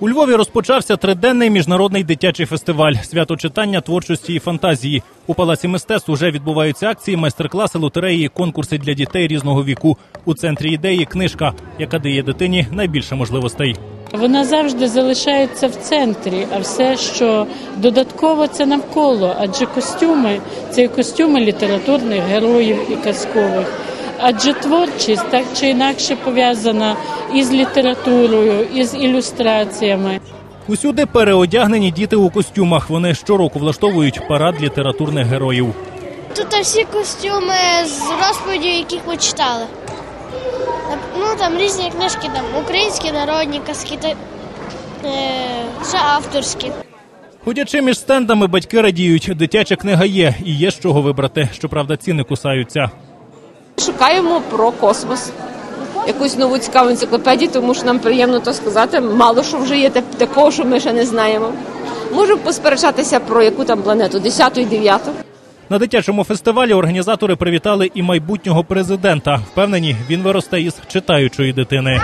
У Львові розпочався триденний міжнародний дитячий фестиваль свято читання, творчості і фантазії. У палаці мистецтв уже відбуваються акції, майстер-класи, лотереї, конкурси для дітей різного віку. У центрі ідеї книжка, яка дає дитині найбільше можливостей. Вона завжди залишається в центрі, а все, що додатково, це навколо. Адже костюми це і костюми літературних героїв і казкових. Адже творчість так чи інакше пов'язана із літературою, із ілюстраціями. Усюди переодягнені діти у костюмах. Вони щороку влаштовують парад літературних героїв. Тут всі костюми з розповіддю, яких ми читали. Ну там різні книжки, там українські народні казки, та, е, ще авторські. Ходячи між стендами, батьки радіють. Дитяча книга є і є з чого вибрати. Щоправда, ціни кусаються. Шукаємо про космос. Якусь нову цікаву енциклопедію, тому що нам приємно то сказати. Мало що вже є так- такого, що ми ще не знаємо. Можемо посперечатися про яку там планету, 10 і 9. На дитячому фестивалі організатори привітали і майбутнього президента. Впевнені, він виросте із читаючої дитини.